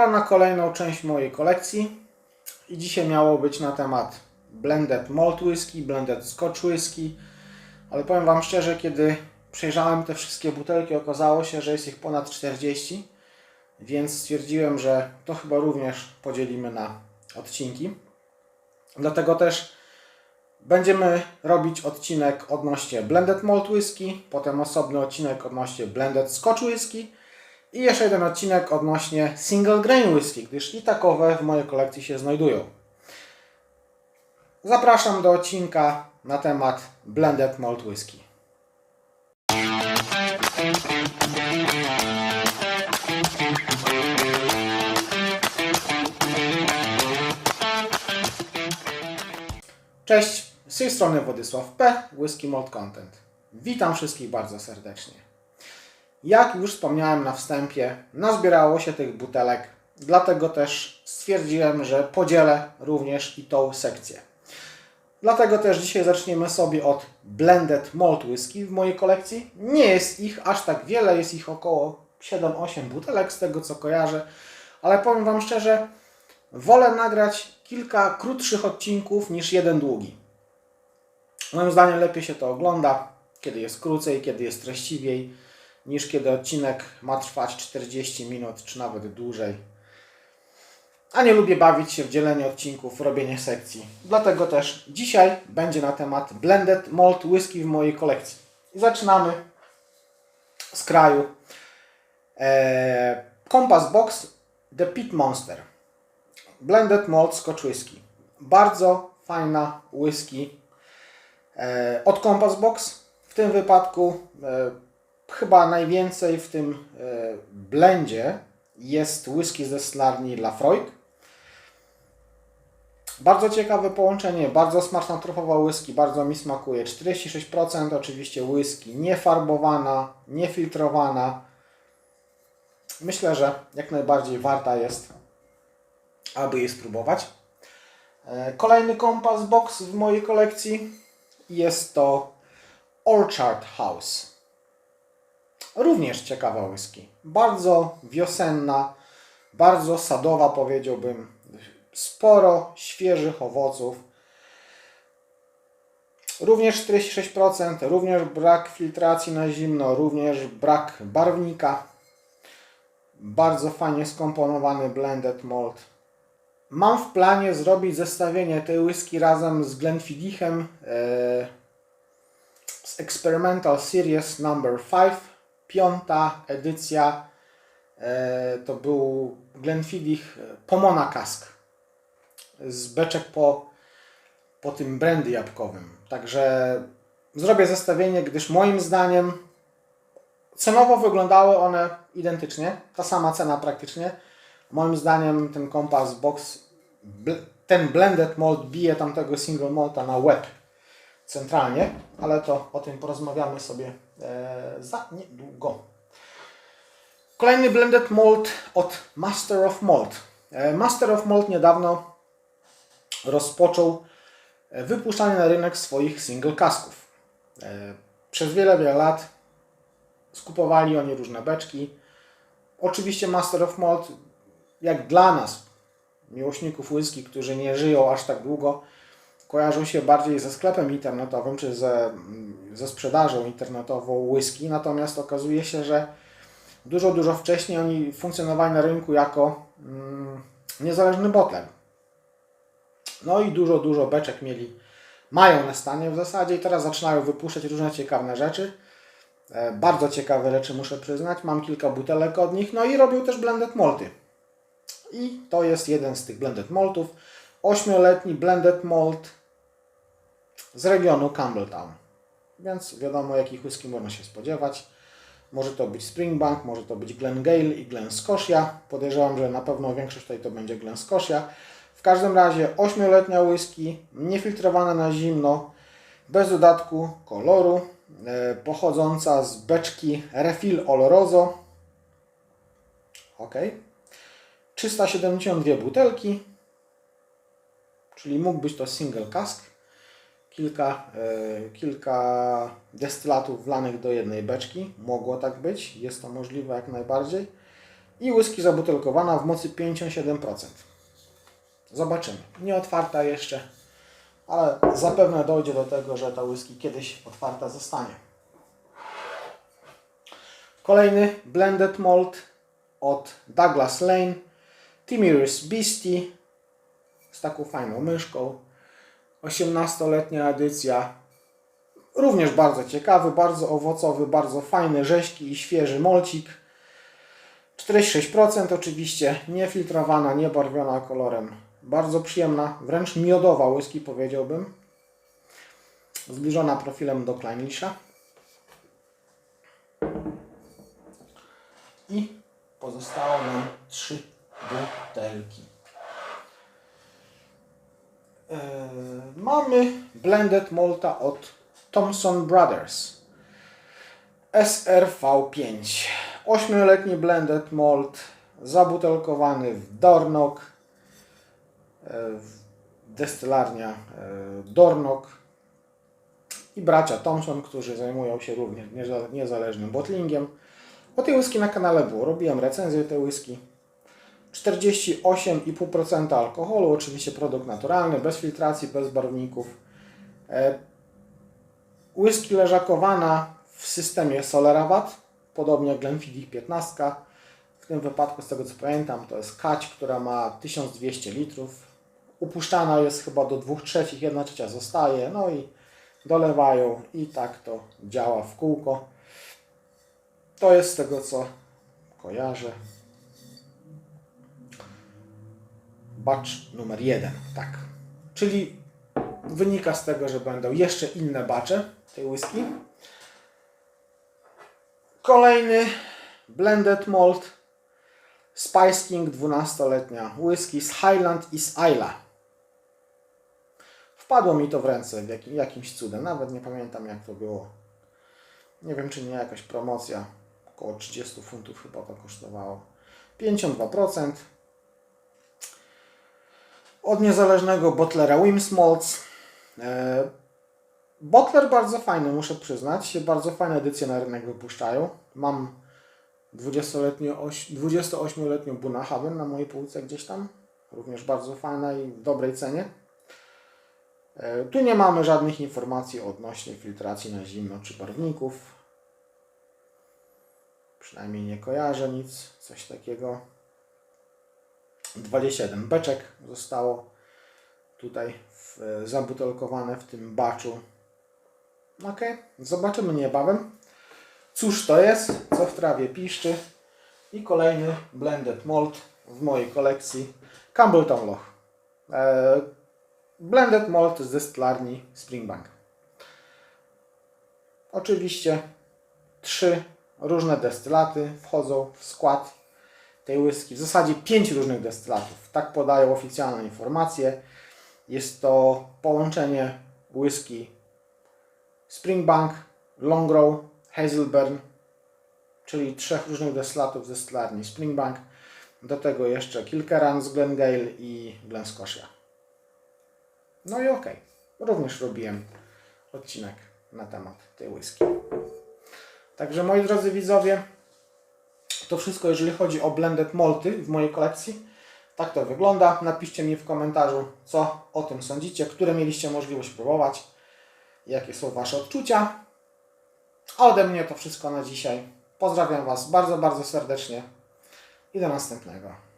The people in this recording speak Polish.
Pora na kolejną część mojej kolekcji. I dzisiaj miało być na temat blended malt whisky, blended scotch whisky. Ale powiem Wam szczerze, kiedy przejrzałem te wszystkie butelki, okazało się, że jest ich ponad 40. Więc stwierdziłem, że to chyba również podzielimy na odcinki. Dlatego też będziemy robić odcinek odnośnie blended malt whisky, potem osobny odcinek odnośnie blended scotch whisky i jeszcze jeden odcinek odnośnie single grain whisky, gdyż i takowe w mojej kolekcji się znajdują. Zapraszam do odcinka na temat blended malt whisky. Cześć, z tej strony Władysław P. Whisky Malt Content. Witam wszystkich bardzo serdecznie. Jak już wspomniałem na wstępie, nazbierało się tych butelek, dlatego też stwierdziłem, że podzielę również i tą sekcję. Dlatego też dzisiaj zaczniemy sobie od blended malt whisky w mojej kolekcji. Nie jest ich aż tak wiele, jest ich około 7-8 butelek z tego co kojarzę, ale powiem Wam szczerze, wolę nagrać kilka krótszych odcinków niż jeden długi. Moim zdaniem lepiej się to ogląda, kiedy jest krócej, kiedy jest treściwiej, niż kiedy odcinek ma trwać 40 minut czy nawet dłużej. A nie lubię bawić się w dzielenie odcinków, robienie sekcji. Dlatego też dzisiaj będzie na temat blended malt whisky w mojej kolekcji. I zaczynamy z kraju. Eee, Compass Box The Pit Monster. Blended Malt Scotch Whisky. Bardzo fajna whisky e, od Compass Box. W tym wypadku e, chyba najwięcej w tym e, blendzie jest whisky ze slarni Lafroig. Bardzo ciekawe połączenie, bardzo smaczna trochowa whisky, bardzo mi smakuje. 46% oczywiście whisky niefarbowana, niefiltrowana. Myślę, że jak najbardziej warta jest aby je spróbować. E, Kolejny kompas box w mojej kolekcji jest to Orchard House. Również ciekawa whisky. Bardzo wiosenna, bardzo sadowa powiedziałbym. Sporo świeżych owoców. Również 46%, również brak filtracji na zimno, również brak barwnika. Bardzo fajnie skomponowany blended malt. Mam w planie zrobić zestawienie tej whisky razem z Glenfidichem e, z Experimental Series Number 5. Piąta edycja e, to był Glenfiddich Pomona Cask z beczek po, po tym brandy jabłkowym. Także zrobię zestawienie, gdyż moim zdaniem cenowo wyglądały one identycznie, ta sama cena praktycznie. Moim zdaniem ten kompas box, ten blended malt bije tamtego single malta na łeb centralnie, ale to o tym porozmawiamy sobie e, za niedługo. Kolejny blended malt od Master of Malt. E, Master of Malt niedawno rozpoczął e, wypuszczanie na rynek swoich single kasków. Przez wiele, wiele lat skupowali oni różne beczki. Oczywiście Master of Malt jak dla nas, miłośników whisky, którzy nie żyją aż tak długo, kojarzą się bardziej ze sklepem internetowym czy ze, ze sprzedażą internetową whisky. Natomiast okazuje się, że dużo, dużo wcześniej oni funkcjonowali na rynku jako mm, niezależny botler. No i dużo, dużo beczek mieli, mają na stanie w zasadzie i teraz zaczynają wypuszczać różne ciekawe rzeczy. E, Bardzo ciekawe rzeczy muszę przyznać. Mam kilka butelek od nich. No i robią też blended malty. I to jest jeden z tych blended maltów. Ośmioletni blended malt z regionu Campbelltown. Więc wiadomo, jakich whisky można się spodziewać. Może to być Springbank, może to być Glengale i Glen Scotia. Podejrzewam, że na pewno większość tutaj to będzie Glen Scotia. W każdym razie 8-letnia whisky, niefiltrowana na zimno, bez dodatku koloru, e, pochodząca z beczki Refill Oloroso. Ok. 372 butelki, czyli mógł być to single cask. Kilka, e, kilka destylatów wlanych do jednej beczki. Mogło tak być, jest to możliwe jak najbardziej. I whisky zabutelkowana w mocy 57%. Zobaczymy. Nie otwarta jeszcze, ale zapewne dojdzie do tego, że ta whisky kiedyś otwarta zostanie. Kolejny blended malt od Douglas Lane. Timirus Beastie z taką fajną myszką. 18-letnia edycja. Również bardzo ciekawy, bardzo owocowy, bardzo fajny, rzeźki i świeży molcik. 46% oczywiście, niefiltrowana, niebarwiona kolorem. Bardzo przyjemna, wręcz miodowa whisky powiedziałbym. Zbliżona profilem do Kleinlisha. I pozostało nam trzy butelki. Eee, mamy blended malta od Thomson Brothers. SRV5. 8-letni blended malt zabutelkowany w Dornok. e, Destylarnia e, Dornok i bracia Thompson, którzy zajmują się również nieza- niezależnym bottlingiem. O tej whisky na kanale było. Robiłem recenzję tej whisky. 48,5% alkoholu, oczywiście produkt naturalny, bez filtracji, bez barwników. E, Whisky leżakowana w systemie Solerabat, podobnie jak Glenfiddich 15. W tym wypadku, z tego co pamiętam, to jest kać, która ma 1200 litrów. Upuszczana jest chyba do 2 trzecich, 1 trzecia zostaje, no i dolewają i tak to działa w kółko. To jest z tego co kojarzę. Batch numer 1, tak. Czyli wynika z tego, że będą jeszcze inne bacze tej whisky. Kolejny blended malt Spice King 12-letnia whisky z Highland i z Isla. Wpadło mi to w ręce jakim, jakimś cudem, nawet nie pamiętam jak to było. Nie wiem czy nie jakaś promocja, około 30 funtów chyba to kosztowało. 52%. Od niezależnego botlera Wims Malts. E, Botler bardzo fajny, muszę przyznać. Bardzo fajne edycje na rynek wypuszczają. Mam 20-letnią, oś- 28-letnią Bunahaven na mojej półce gdzieś tam. Również bardzo fajna i w dobrej cenie. E, Tu nie mamy żadnych informacji odnośnie filtracji na zimno czy barwników. Przynajmniej nie kojarzę nic, coś takiego. 21 beczek zostało tutaj w, zabutelkowane w tym baczu. Ok, zobaczymy niebawem. Cóż to jest, co w trawie piszczy. I kolejny blended malt w mojej kolekcji Campbellton Loch. E, blended malt z destylarni Springbank. Oczywiście trzy różne destylaty wchodzą w skład tej whisky. W zasadzie pięć różnych destylatów. Tak podają oficjalne informacje. Jest to połączenie whisky Springbank, Longrow, Hazelburn, czyli trzech różnych destylatów z destylarni Springbank. Do tego jeszcze Kilkerran z Glengale i Glen Scotia. No i okej. Również robiłem odcinek na temat tej whisky. Także moi drodzy widzowie, to wszystko jeżeli chodzi o blended malty w mojej kolekcji. Tak to wygląda. Napiszcie mi w komentarzu, co o tym sądzicie, które mieliście możliwość próbować, jakie są Wasze odczucia. A ode mnie to wszystko na dzisiaj. Pozdrawiam Was bardzo, bardzo serdecznie i do następnego.